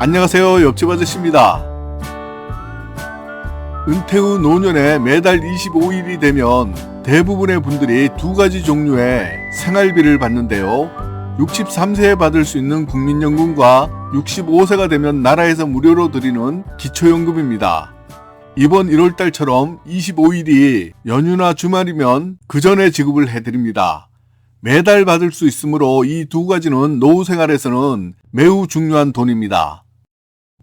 안녕하세요. 옆집 아저씨입니다. 은퇴 후 노년에 매달 25일이 되면 대부분의 분들이 두 가지 종류의 생활비를 받는데요. 63세에 받을 수 있는 국민연금과 65세가 되면 나라에서 무료로 드리는 기초연금입니다. 이번 1월달처럼 25일이 연휴나 주말이면 그 전에 지급을 해드립니다. 매달 받을 수 있으므로 이 두 가지는 노후 생활에서는 매우 중요한 돈입니다.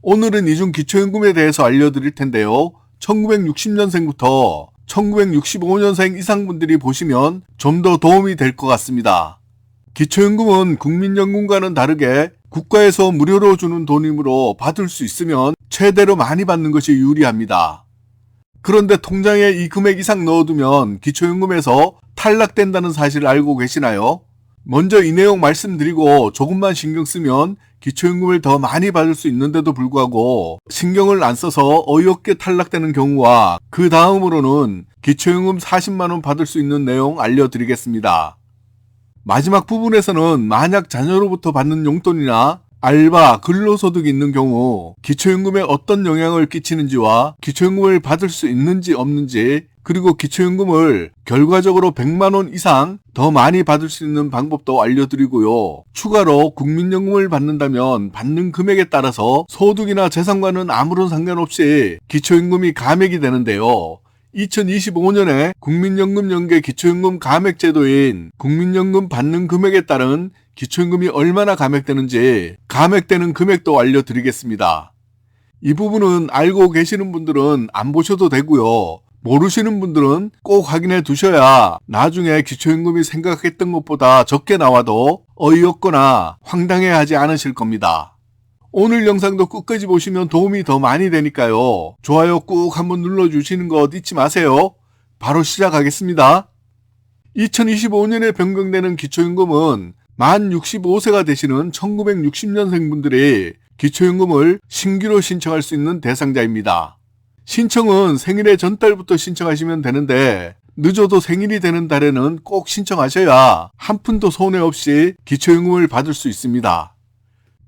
오늘은 이중 기초연금에 대해서 알려드릴 텐데요. 1960년생부터 1965년생 이상 분들이 보시면 좀 더 도움이 될 것 같습니다. 기초연금은 국민연금과는 다르게 국가에서 무료로 주는 돈이므로 받을 수 있으면 최대로 많이 받는 것이 유리합니다. 그런데 통장에 이 금액 이상 넣어두면 기초연금에서 탈락된다는 사실을 알고 계시나요? 먼저 이 내용 말씀드리고 조금만 신경 쓰면 기초연금을 더 많이 받을 수 있는데도 불구하고 신경을 안 써서 어이없게 탈락되는 경우와 그 다음으로는 기초연금 40만원 받을 수 있는 내용 알려드리겠습니다. 마지막 부분에서는 만약 자녀로부터 받는 용돈이나 알바, 근로소득이 있는 경우 기초연금에 어떤 영향을 끼치는지와 기초연금을 받을 수 있는지 없는지 그리고 기초연금을 결과적으로 100만 원 이상 더 많이 받을 수 있는 방법도 알려드리고요. 추가로 국민연금을 받는다면 받는 금액에 따라서 소득이나 재산과는 아무런 상관없이 기초연금이 감액이 되는데요. 2025년에 국민연금 연계 기초연금 감액 제도인 국민연금 받는 금액에 따른 기초연금이 얼마나 감액되는지 감액되는 금액도 알려드리겠습니다. 이 부분은 알고 계시는 분들은 안 보셔도 되고요. 모르시는 분들은 꼭 확인해 두셔야 나중에 기초연금이 생각했던 것보다 적게 나와도 어이없거나 황당해 하지 않으실 겁니다. 오늘 영상도 끝까지 보시면 도움이 더 많이 되니까요. 좋아요 꾹 한번 눌러주시는 것 잊지 마세요. 바로 시작하겠습니다. 2025년에 변경되는 기초연금은 만 65세가 되시는 1960년생 분들이 기초연금을 신규로 신청할 수 있는 대상자입니다. 신청은 생일의 전달부터 신청하시면 되는데 늦어도 생일이 되는 달에는 꼭 신청하셔야 한 푼도 손해 없이 기초연금을 받을 수 있습니다.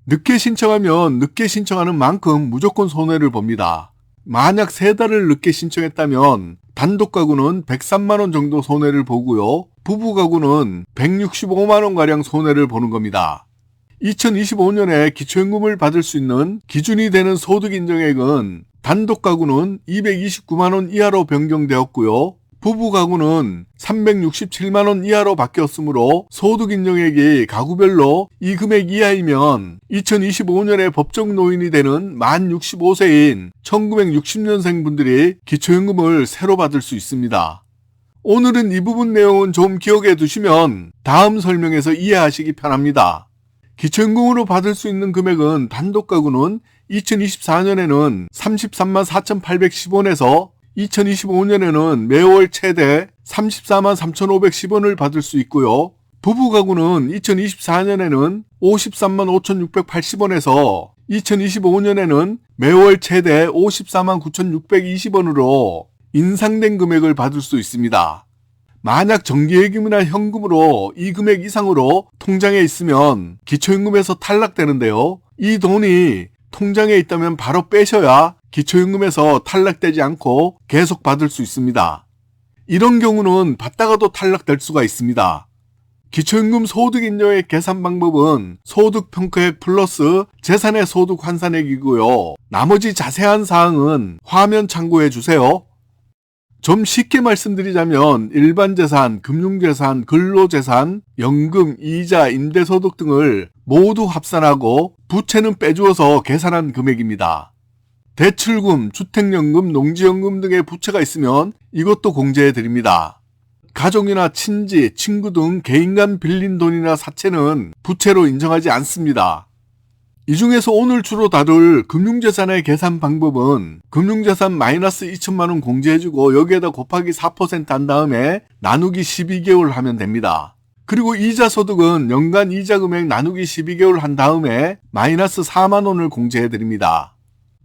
늦게 신청하면 늦게 신청하는 만큼 무조건 손해를 봅니다. 만약 세 달을 늦게 신청했다면 단독 가구는 103만 원 정도 손해를 보고요. 부부 가구는 165만 원가량 손해를 보는 겁니다. 2025년에 기초연금을 받을 수 있는 기준이 되는 소득 인정액은 단독 가구는 229만원 이하로 변경되었고요. 부부 가구는 367만원 이하로 바뀌었으므로 소득 인정액이 가구별로 이 금액 이하이면 2025년에 법정 노인이 되는 만 65세인 1960년생 분들이 기초연금을 새로 받을 수 있습니다. 오늘은 이 부분 내용은 좀 기억해 두시면 다음 설명에서 이해하시기 편합니다. 기초연금으로 받을 수 있는 금액은 단독 가구는 2024년에는 33만 4,810원에서 2025년에는 매월 최대 34만 3,510원을 받을 수 있고요. 부부 가구는 2024년에는 53만 5,680원에서 2025년에는 매월 최대 54만 9,620원으로 인상된 금액을 받을 수 있습니다. 만약 정기예금이나 현금으로 이 금액 이상으로 통장에 있으면 기초연금에서 탈락되는데요. 이 돈이 통장에 있다면 바로 빼셔야 기초연금에서 탈락되지 않고 계속 받을 수 있습니다. 이런 경우는 받다가도 탈락될 수가 있습니다. 기초연금 소득인정액 계산 방법은 소득평가액 플러스 재산의 소득 환산액이고요. 나머지 자세한 사항은 화면 참고해 주세요. 좀 쉽게 말씀드리자면 일반 재산, 금융 재산, 근로 재산, 연금, 이자, 임대소득 등을 모두 합산하고 부채는 빼주어서 계산한 금액입니다. 대출금, 주택연금, 농지연금 등의 부채가 있으면 이것도 공제해 드립니다. 가족이나 친지, 친구 등 개인 간 빌린 돈이나 사채는 부채로 인정하지 않습니다. 이 중에서 오늘 주로 다룰 금융재산의 계산 방법은 금융재산 마이너스 2천만원 공제해주고 여기에다 곱하기 4%한 다음에 나누기 12개월 하면 됩니다. 그리고 이자 소득은 연간 이자 금액 나누기 12개월 한 다음에 마이너스 4만 원을 공제해 드립니다.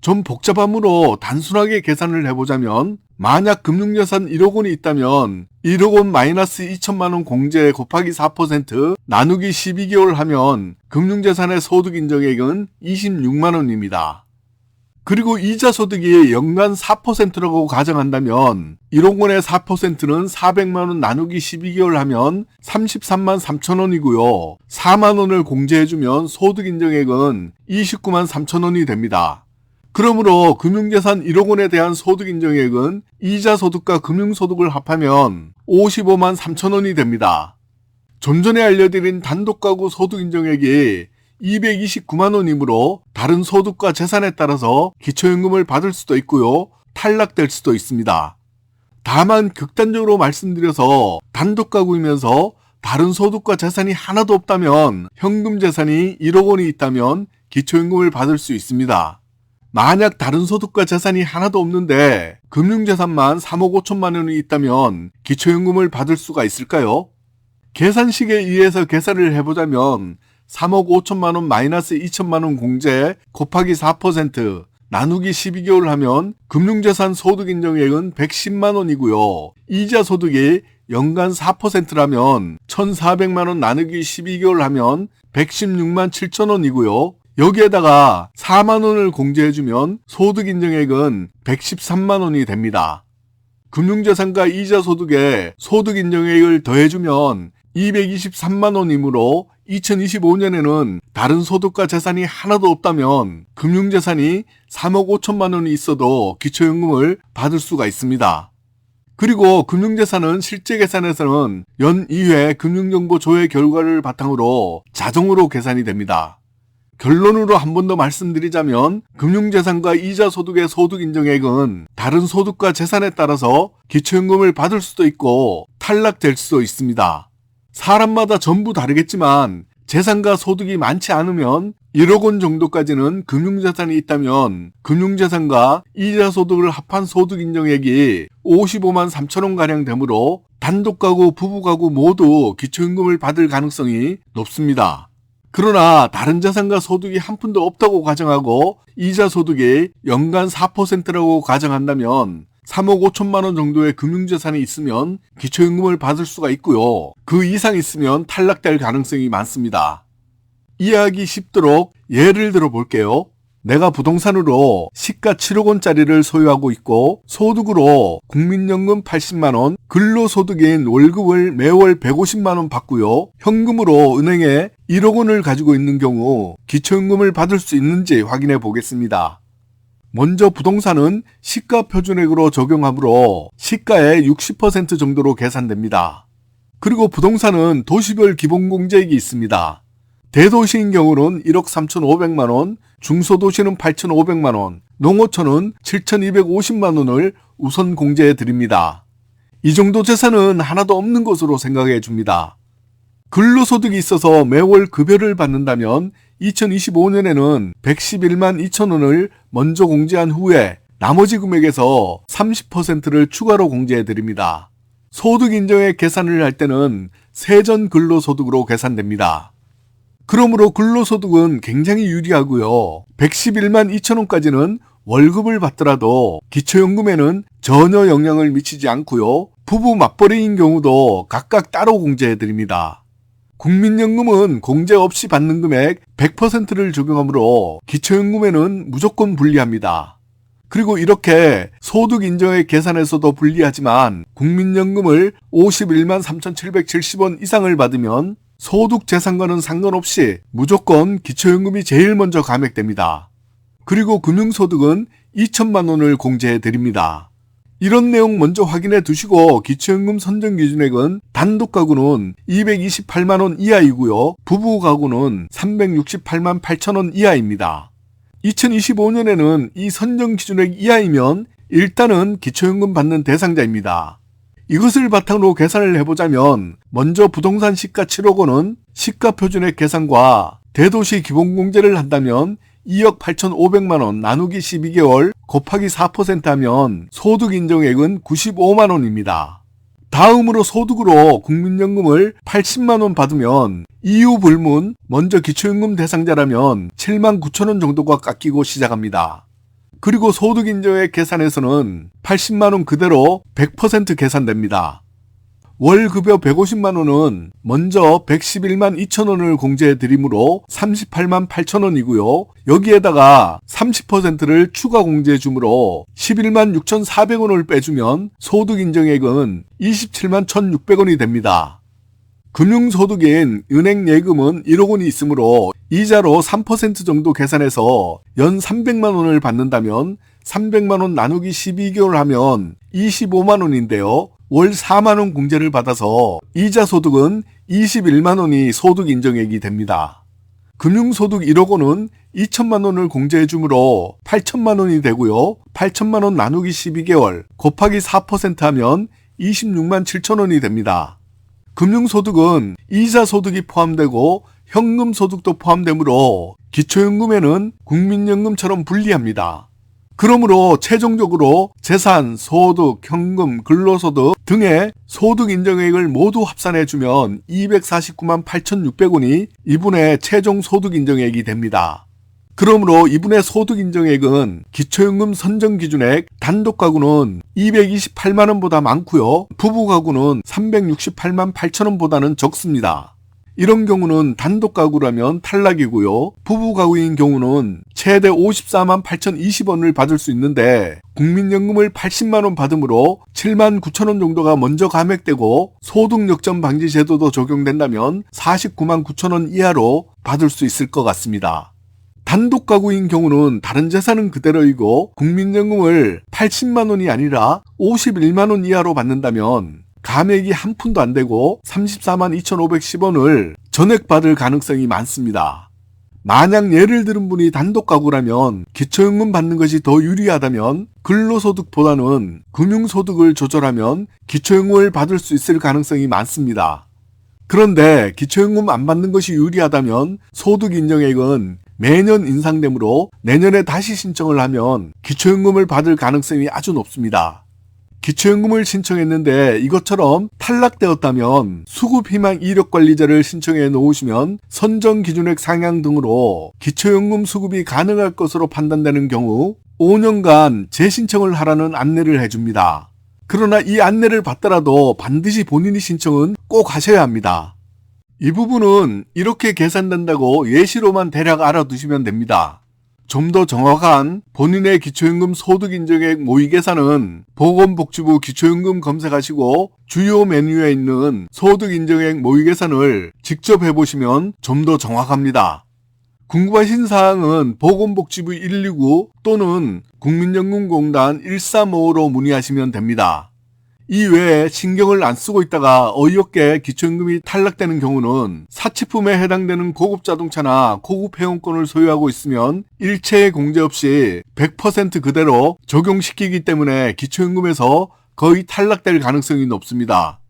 좀 복잡함으로 단순하게 계산을 해보자면 만약 금융자산 1억 원이 있다면 1억 원 마이너스 2천만 원 공제 곱하기 4% 나누기 12개월 하면 금융자산의 소득 인정액은 26만 원입니다. 그리고 이자 소득이 연간 4%라고 가정한다면 1억 원의 4%는 400만 원 나누기 12개월 하면 33만 3천 원이고요. 4만 원을 공제해 주면 소득 인정액은 29만 3천 원이 됩니다. 그러므로 금융재산 1억 원에 대한 소득 인정액은 이자 소득과 금융 소득을 합하면 55만 3천 원이 됩니다. 좀 전에 알려드린 단독 가구 소득 인정액이 229만 원이므로 다른 소득과 재산에 따라서 기초연금을 받을 수도 있고요. 탈락될 수도 있습니다. 다만 극단적으로 말씀드려서 단독 가구이면서 다른 소득과 재산이 하나도 없다면 현금 재산이 1억 원이 있다면 기초연금을 받을 수 있습니다. 만약 다른 소득과 재산이 하나도 없는데 금융재산만 3억 5천만 원이 있다면 기초연금을 받을 수가 있을까요? 계산식에 의해서 계산을 해보자면 3억 5천만 원 마이너스 2천만 원 공제 곱하기 4% 나누기 12개월 하면 금융재산 소득 인정액은 110만 원이고요. 이자 소득이 연간 4%라면 1,400만 원 나누기 12개월 하면 116만 7천 원이고요. 여기에다가 4만 원을 공제해 주면 소득 인정액은 113만 원이 됩니다. 금융재산과 이자 소득에 소득 인정액을 더해주면 223만 원이므로 2025년에는 다른 소득과 재산이 하나도 없다면 금융재산이 3억 5천만 원이 있어도 기초연금을 받을 수가 있습니다. 그리고 금융재산은 실제 계산에서는 연 2회 금융정보 조회 결과를 바탕으로 자동으로 계산이 됩니다. 결론으로 한 번 더 말씀드리자면 금융재산과 이자 소득의 소득 인정액은 다른 소득과 재산에 따라서 기초연금을 받을 수도 있고 탈락될 수도 있습니다. 사람마다 전부 다르겠지만 재산과 소득이 많지 않으면 1억 원 정도까지는 금융자산이 있다면 금융자산과 이자 소득을 합한 소득 인정액이 55만 3천 원 가량 되므로 단독 가구, 부부 가구 모두 기초연금을 받을 가능성이 높습니다. 그러나 다른 자산과 소득이 한 푼도 없다고 가정하고 이자 소득이 연간 4%라고 가정한다면 3억 5천만 원 정도의 금융자산이 있으면 기초연금을 받을 수가 있고요. 그 이상 있으면 탈락될 가능성이 많습니다. 이해하기 쉽도록 예를 들어 볼게요. 내가 부동산으로 시가 7억 원짜리를 소유하고 있고 소득으로 국민연금 80만 원, 근로소득인 월급을 매월 150만 원 받고요. 현금으로 은행에 1억 원을 가지고 있는 경우 기초연금을 받을 수 있는지 확인해 보겠습니다. 먼저 부동산은 시가 표준액으로 적용하므로 시가의 60% 정도로 계산됩니다. 그리고 부동산은 도시별 기본공제액이 있습니다. 대도시인 경우는 1억 3,500만 원, 중소도시는 8,500만 원, 농어촌은 7,250만 원을 우선 공제해 드립니다. 이 정도 재산은 하나도 없는 것으로 생각해 줍니다. 근로소득이 있어서 매월 급여를 받는다면 2025년에는 111만 2천 원을 먼저 공제한 후에 나머지 금액에서 30%를 추가로 공제해 드립니다. 소득 인정액 계산을 할 때는 세전 근로소득으로 계산됩니다. 그러므로 근로소득은 굉장히 유리하고요. 111만 2천 원까지는 월급을 받더라도 기초연금에는 전혀 영향을 미치지 않고요. 부부 맞벌이인 경우도 각각 따로 공제해 드립니다. 국민연금은 공제 없이 받는 금액 100%를 적용하므로 기초연금에는 무조건 불리합니다. 그리고 이렇게 소득 인정액 계산에서도 불리하지만 국민연금을 51만 3,770원 이상을 받으면 소득 재산과는 상관없이 무조건 기초연금이 제일 먼저 감액됩니다. 그리고 금융소득은 2천만 원을 공제해 드립니다. 이런 내용 먼저 확인해 두시고 기초연금 선정 기준액은 단독 가구는 228만 원 이하이고요. 부부 가구는 368만 8천 원 이하입니다. 2025년에는 이 선정 기준액 이하이면 일단은 기초연금 받는 대상자입니다. 이것을 바탕으로 계산을 해보자면 먼저 부동산 시가 7억 원은 시가 표준액 계산과 대도시 기본공제를 한다면 2억 8,500만 원 나누기 12개월 곱하기 4% 하면 소득 인정액은 95만 원입니다. 다음으로 소득으로 국민연금을 80만 원 받으면 이후 불문 먼저 기초연금 대상자라면 7만 9천 원 정도가 깎이고 시작합니다. 그리고 소득 인정액 계산에서는 80만 원 그대로 100% 계산됩니다. 월 급여 150만 원은 먼저 111만 2천 원을 공제해 드리므로 38만 8천 원이고요. 여기에다가 30%를 추가 공제해 주므로 11만 6,400원을 빼주면 소득 인정액은 27만 1,600원이 됩니다. 금융소득인 은행 예금은 1억 원이 있으므로 이자로 3% 정도 계산해서 연 300만 원을 받는다면 300만 원 나누기 12개월 하면 25만 원인데요. 월 4만 원 공제를 받아서 이자 소득은 21만 원이 소득 인정액이 됩니다. 금융소득 1억 원은 2천만 원을 공제해 주므로 8천만 원이 되고요. 8천만 원 나누기 12개월 곱하기 4% 하면 26만 7천 원이 됩니다. 금융소득은 이자소득이 포함되고 현금소득도 포함되므로 기초연금에는 국민연금처럼 분리합니다. 그러므로 최종적으로 재산, 소득, 현금, 근로소득 등의 소득 인정액을 모두 합산해 주면 249만 8,600원이 이분의 최종 소득 인정액이 됩니다. 그러므로 이분의 소득 인정액은 기초연금 선정 기준액 단독 가구는 228만 원보다 많고요. 부부 가구는 368만 8천 원보다는 적습니다. 이런 경우는 단독 가구라면 탈락이고요. 부부 가구인 경우는 최대 54만 8,020원을 받을 수 있는데 국민연금을 80만 원 받으므로 7만 9천 원 정도가 먼저 감액되고 소득 역전 방지 제도도 적용된다면 49만 9천 원 이하로 받을 수 있을 것 같습니다. 단독 가구인 경우는 다른 재산은 그대로이고 국민연금을 80만 원이 아니라 51만 원 이하로 받는다면 감액이 한 푼도 안 되고 34만 2,510원을 전액 받을 가능성이 많습니다. 만약 예를 들은 분이 단독 가구라면 기초연금 받는 것이 더 유리하다면 근로소득보다는 금융소득을 조절하면 기초연금을 받을 수 있을 가능성이 많습니다. 그런데 기초연금 안 받는 것이 유리하다면 소득 인정액은 매년 인상되므로 내년에 다시 신청을 하면 기초연금을 받을 가능성이 아주 높습니다. 기초연금을 신청했는데 이것처럼 탈락되었다면 수급희망 이력관리자를 신청해 놓으시면 선정 기준액 상향 등으로 기초연금 수급이 가능할 것으로 판단되는 경우 5년간 재신청을 하라는 안내를 해줍니다. 그러나 이 안내를 받더라도 반드시 본인이 신청은 꼭 하셔야 합니다. 이 부분은 이렇게 계산된다고 예시로만 대략 알아두시면 됩니다. 좀 더 정확한 본인의 기초연금 소득 인정액 모의 계산은 보건복지부 기초연금 검색하시고 주요 메뉴에 있는 소득 인정액 모의 계산을 직접 해보시면 좀 더 정확합니다. 궁금하신 사항은 보건복지부 119 또는 국민연금공단 1355로 문의하시면 됩니다. 이 외에 신경을 안 쓰고 있다가 어이없게 기초연금이 탈락되는 경우는 사치품에 해당되는 고급 자동차나 고급 회원권을 소유하고 있으면 일체의 공제 없이 100% 그대로 적용시키기 때문에 기초연금에서 거의 탈락될 가능성이 높습니다.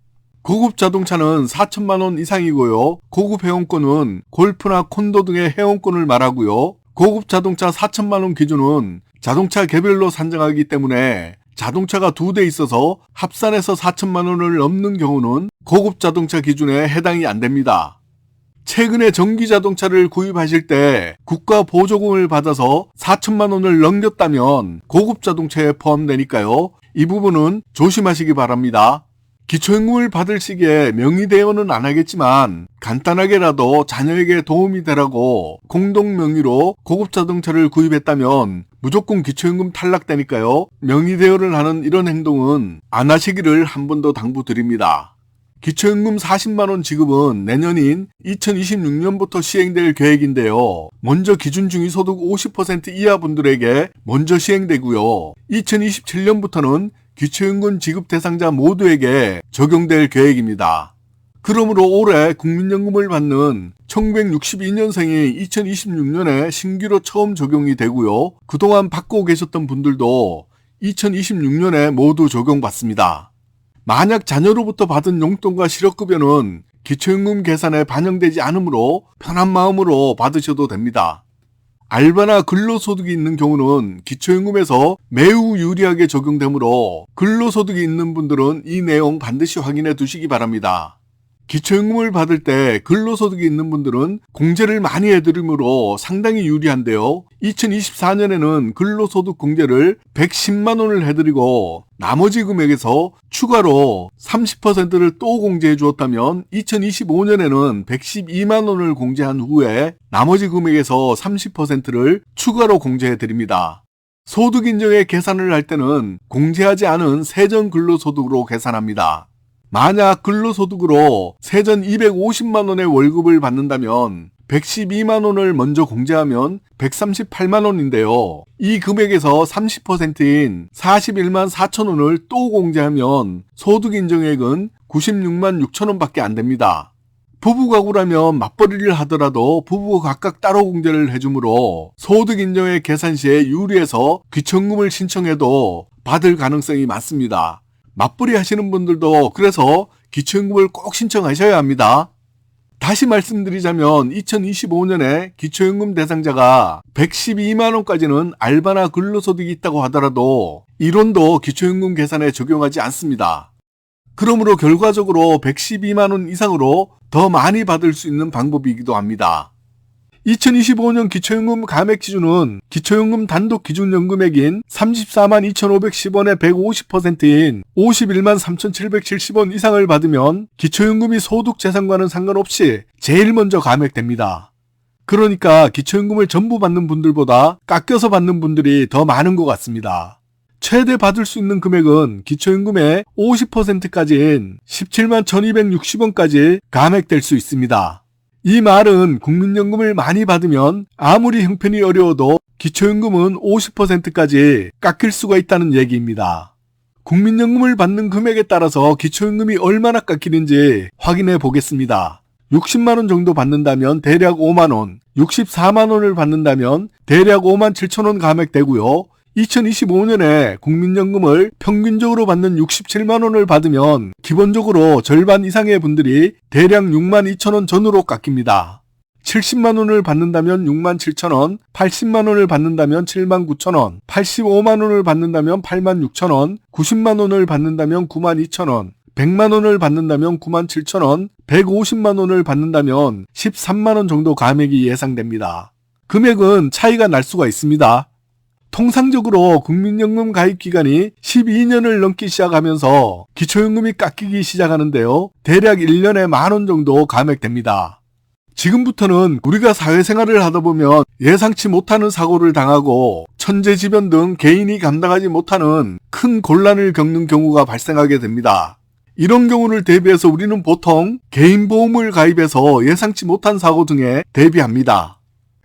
고급 자동차는 4천만 원 이상이고요. 고급 회원권은 골프나 콘도 등의 회원권을 말하고요. 고급 자동차 4천만 원 기준은 자동차 개별로 산정하기 때문에 자동차가 두 대 있어서 합산해서 4천만 원을 넘는 경우는 고급 자동차 기준에 해당이 안 됩니다. 최근에 전기 자동차를 구입하실 때 국가 보조금을 받아서 4천만 원을 넘겼다면 고급 자동차에 포함되니까요. 이 부분은 조심하시기 바랍니다. 기초연금을 받을 시기에 명의대여는 안 하겠지만 간단하게라도 자녀에게 도움이 되라고 공동 명의로 고급 자동차를 구입했다면 무조건 기초연금 탈락되니까요. 명의대여를 하는 이런 행동은 안 하시기를 한 번 더 당부드립니다. 기초연금 40만원 지급은 내년인 2026년부터 시행될 계획인데요. 먼저 기준 중위 소득 50% 이하 분들에게 먼저 시행되고요. 2027년부터는 기초연금 지급 대상자 모두에게 적용될 계획입니다. 그러므로 올해 국민연금을 받는 1962년생이 2026년에 신규로 처음 적용이 되고요. 그동안 받고 계셨던 분들도 2026년에 모두 적용받습니다. 만약 자녀로부터 받은 용돈과 실업급여는 기초연금 계산에 반영되지 않으므로 편한 마음으로 받으셔도 됩니다. 알바나 근로소득이 있는 경우는 기초연금에서 매우 유리하게 적용되므로 근로소득이 있는 분들은 이 내용 반드시 확인해 두시기 바랍니다. 기초연금을 받을 때 근로소득이 있는 분들은 공제를 많이 해드리므로 상당히 유리한데요. 2024년에는 근로소득 공제를 110만 원을 해드리고 나머지 금액에서 추가로 30%를 또 공제해 주었다면 2025년에는 112만 원을 공제한 후에 나머지 금액에서 30%를 추가로 공제해 드립니다. 소득 인정의 계산을 할 때는 공제하지 않은 세전 근로소득으로 계산합니다. 만약 근로소득으로 세전 250만 원의 월급을 받는다면 112만 원을 먼저 공제하면 138만 원인데요. 이 금액에서 30%인 41만 4천 원을 또 공제하면 소득 인정액은 96만 6천 원밖에 안 됩니다. 부부 가구라면 맞벌이를 하더라도 부부가 각각 따로 공제를 해주므로 소득 인정액 계산 시에 유리해서 귀천금을 신청해도 받을 가능성이 많습니다. 맞벌이 하시는 분들도 그래서 기초연금을 꼭 신청하셔야 합니다. 다시 말씀드리자면 2025년에 기초연금 대상자가 112만원까지는 알바나 근로소득이 있다고 하더라도 이론도 기초연금 계산에 적용하지 않습니다. 그러므로 결과적으로 112만원 이상으로 더 많이 받을 수 있는 방법이기도 합니다. 2025년 기초연금 감액 기준은 기초연금 단독 기준 연금액인 34만 2,510원의 150%인 51만 3,770원 이상을 받으면 기초연금이 소득 재산과는 상관없이 제일 먼저 감액됩니다. 그러니까 기초연금을 전부 받는 분들보다 깎여서 받는 분들이 더 많은 것 같습니다. 최대 받을 수 있는 금액은 기초연금의 50%까지인 17만 1260원까지 감액될 수 있습니다. 이 말은 국민연금을 많이 받으면 아무리 형편이 어려워도 기초연금은 50%까지 깎일 수가 있다는 얘기입니다. 국민연금을 받는 금액에 따라서 기초연금이 얼마나 깎이는지 확인해 보겠습니다. 60만원 정도 받는다면 대략 5만원, 64만원을 받는다면 대략 5만 7천원 감액되고요. 2025년에 국민연금을 평균적으로 받는 67만 원을 받으면 기본적으로 절반 이상의 분들이 대략 6만 2천 원 전후로 깎입니다. 70만 원을 받는다면 6만 7천 원, 80만 원을 받는다면 7만 9천 원, 85만 원을 받는다면 8만 6천 원, 90만 원을 받는다면 9만 2천 원, 100만 원을 받는다면 9만 7천 원, 150만 원을 받는다면 13만 원 정도 감액이 예상됩니다. 금액은 차이가 날 수가 있습니다. 통상적으로 국민연금 가입 기간이 12년을 넘기 시작하면서 기초연금이 깎이기 시작하는데요. 대략 1년에 만 원 정도 감액됩니다. 지금부터는 우리가 사회생활을 하다 보면 예상치 못하는 사고를 당하고 천재지변 등 개인이 감당하지 못하는 큰 곤란을 겪는 경우가 발생하게 됩니다. 이런 경우를 대비해서 우리는 보통 개인보험을 가입해서 예상치 못한 사고 등에 대비합니다.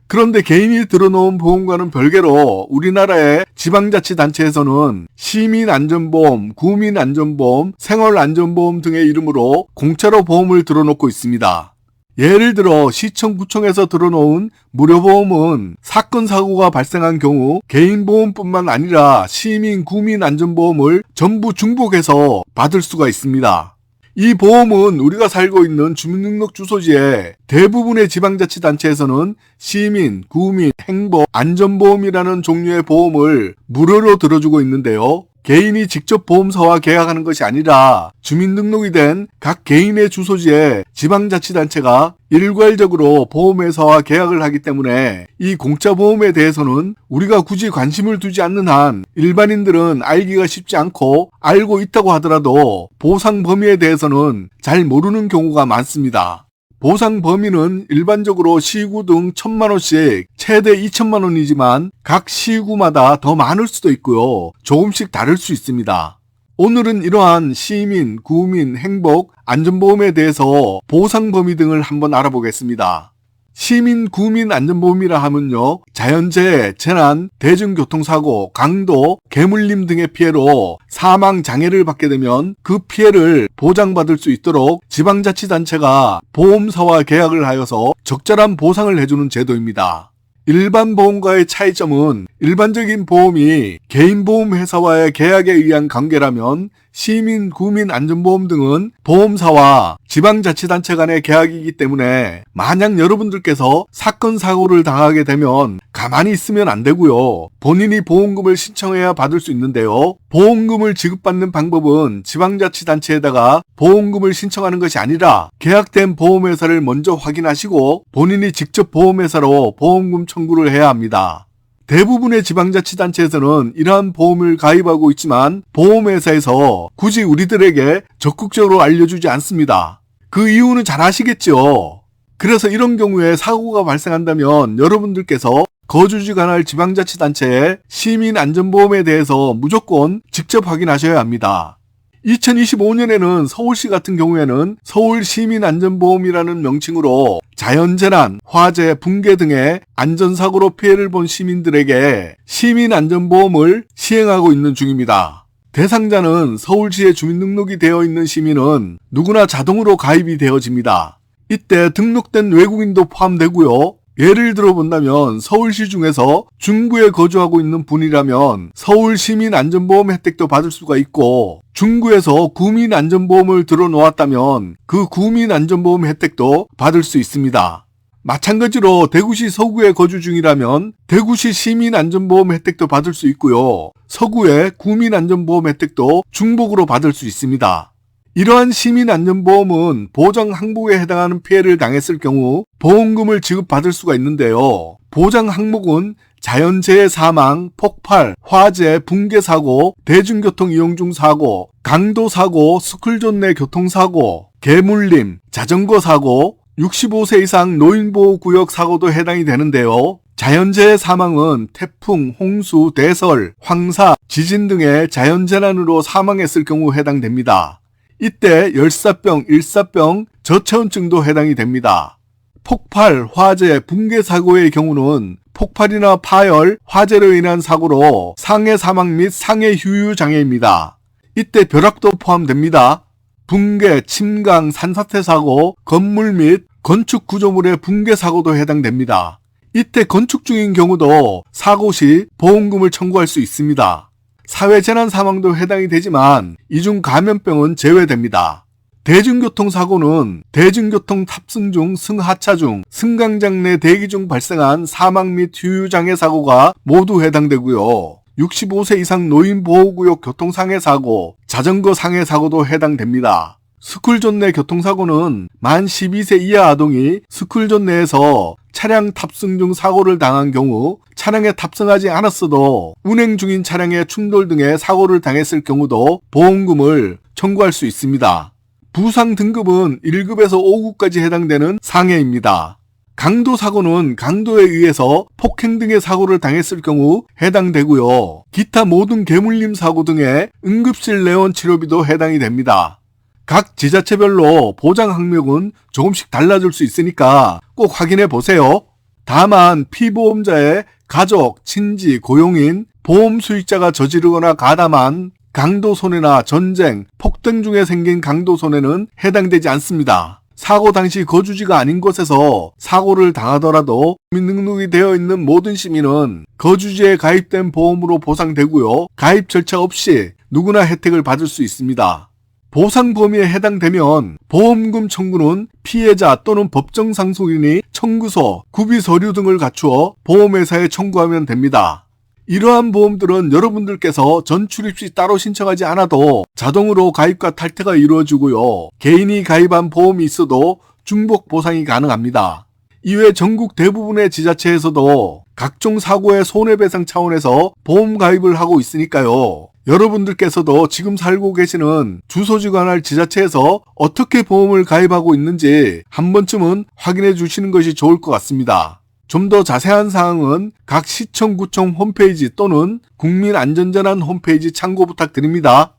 그런데 개인이 들어놓은 보험과는 별개로 우리나라의 지방자치단체에서는 시민안전보험, 구민안전보험, 생활안전보험 등의 이름으로 공짜로 보험을 들어놓고 있습니다. 예를 들어 시청 구청에서 들어놓은 무료보험은 사건 사고가 발생한 경우 개인보험뿐만 아니라 시민 구민 안전보험을 전부 중복해서 받을 수가 있습니다. 이 보험은 우리가 살고 있는 주민등록 주소지에 대부분의 지방자치단체에서는 시민, 구민, 행복, 안전보험이라는 종류의 보험을 무료로 들어주고 있는데요. 개인이 직접 보험사와 계약하는 것이 아니라 주민등록이 된 각 개인의 주소지에 지방자치단체가 일괄적으로 보험회사와 계약을 하기 때문에 이 공짜 보험에 대해서는 우리가 굳이 관심을 두지 않는 한 일반인들은 알기가 쉽지 않고 알고 있다고 하더라도 보상 범위에 대해서는 잘 모르는 경우가 많습니다. 보상 범위는 일반적으로 시구 등 천만 원씩 최대 2천만 원이지만 각 시구마다 더 많을 수도 있고요. 조금씩 다를 수 있습니다. 오늘은 이러한 시민, 구민, 행복, 안전보험에 대해서 보상 범위 등을 한번 알아보겠습니다. 시민 구민 안전보험이라 하면요. 자연재해, 재난, 대중교통사고, 강도, 개물림 등의 피해로 사망 장애를 받게 되면 그 피해를 보장받을 수 있도록 지방자치단체가 보험사와 계약을 하여서 적절한 보상을 해주는 제도입니다. 일반 보험과의 차이점은 일반적인 보험이 개인 보험 회사와의 계약에 의한 관계라면 시민, 구민 안전보험 등은 보험사와 지방자치단체 간의 계약이기 때문에 만약 여러분들께서 사건 사고를 당하게 되면 가만히 있으면 안 되고요. 본인이 보험금을 신청해야 받을 수 있는데요. 보험금을 지급받는 방법은 지방자치단체에다가 보험금을 신청하는 것이 아니라 계약된 보험회사를 먼저 확인하시고 본인이 직접 보험회사로 보험금 청구를 해야 합니다. 대부분의 지방자치단체에서는 이러한 보험을 가입하고 있지만 보험회사에서 굳이 우리들에게 적극적으로 알려주지 않습니다. 그 이유는 잘 아시겠죠? 그래서 이런 경우에 사고가 발생한다면 여러분들께서 거주지 관할 지방자치단체의 시민안전보험에 대해서 무조건 직접 확인하셔야 합니다. 2025년에는 서울시 같은 경우에는 서울시민안전보험이라는 명칭으로 자연재난, 화재, 붕괴 등의 안전사고로 피해를 본 시민들에게 시민안전보험을 시행하고 있는 중입니다. 대상자는 서울시에 주민등록이 되어 있는 시민은 누구나 자동으로 가입이 되어집니다. 이때 등록된 외국인도 포함되고요. 예를 들어 본다면 서울시 중에서 중구에 거주하고 있는 분이라면 서울 시민 안전보험 혜택도 받을 수가 있고 중구에서 구민 안전보험을 들어 놓았다면 그 구민 안전보험 혜택도 받을 수 있습니다. 마찬가지로 대구시 서구에 거주 중이라면 대구시 시민 안전보험 혜택도 받을 수 있고요. 서구의 구민 안전보험 혜택도 중복으로 받을 수 있습니다. 이러한 시민안전보험은 보장 항목에 해당하는 피해를 당했을 경우 보험금을 지급받을 수가 있는데요. 보장 항목은 자연재해 사망, 폭발, 화재, 붕괴 사고, 대중교통 이용 중 사고, 강도 사고, 스쿨존 내 교통사고, 개물림, 자전거 사고, 65세 이상 노인보호구역 사고도 해당이 되는데요. 자연재해 사망은 태풍, 홍수, 대설, 황사, 지진 등의 자연재난으로 사망했을 경우 해당됩니다. 이때 열사병, 일사병, 저체온증도 해당이 됩니다. 폭발, 화재, 붕괴 사고의 경우는 폭발이나 파열, 화재로 인한 사고로 상해 사망 및 상해 휴유 장애입니다. 이때 벼락도 포함됩니다. 붕괴, 침강, 산사태 사고, 건물 및 건축 구조물의 붕괴 사고도 해당됩니다. 이때 건축 중인 경우도 사고 시 보험금을 청구할 수 있습니다. 사회재난 사망도 해당이 되지만 이중 감염병은 제외됩니다. 대중교통사고는 대중교통 탑승 중 승하차 중 승강장 내 대기 중 발생한 사망 및 휴유장애 사고가 모두 해당되고요. 65세 이상 노인 보호구역 교통상해 사고, 자전거 상해 사고도 해당됩니다. 스쿨존 내 교통사고는 만 12세 이하 아동이 스쿨존 내에서 차량 탑승 중 사고를 당한 경우 차량에 탑승하지 않았어도 운행 중인 차량의 충돌 등의 사고를 당했을 경우도 보험금을 청구할 수 있습니다. 부상 등급은 1급에서 5급까지 해당되는 상해입니다. 강도 사고는 강도에 의해서 폭행 등의 사고를 당했을 경우 해당되고요. 기타 모든 개물림 사고 등의 응급실 내원 치료비도 해당이 됩니다. 각 지자체별로 보장 항목은 조금씩 달라질 수 있으니까 꼭 확인해 보세요. 다만 피보험자의 가족, 친지, 고용인, 보험 수익자가 저지르거나 가담한 강도 손해나 전쟁, 폭등 중에 생긴 강도 손해는 해당되지 않습니다. 사고 당시 거주지가 아닌 곳에서 사고를 당하더라도 등록이 되어 있는 모든 시민은 거주지에 가입된 보험으로 보상되고요. 가입 절차 없이 누구나 혜택을 받을 수 있습니다. 보상 범위에 해당되면 보험금 청구는 피해자 또는 법정 상속인이 청구서, 구비 서류 등을 갖추어 보험회사에 청구하면 됩니다. 이러한 보험들은 여러분들께서 전출입 시 따로 신청하지 않아도 자동으로 가입과 탈퇴가 이루어지고요. 개인이 가입한 보험이 있어도 중복 보상이 가능합니다. 이외 전국 대부분의 지자체에서도 각종 사고의 손해배상 차원에서 보험 가입을 하고 있으니까요. 여러분들께서도 지금 살고 계시는 주소지 관할 지자체에서 어떻게 보험을 가입하고 있는지 한 번쯤은 확인해 주시는 것이 좋을 것 같습니다. 좀 더 자세한 사항은 각 시청, 구청 홈페이지 또는 국민안전재난 홈페이지 참고 부탁드립니다.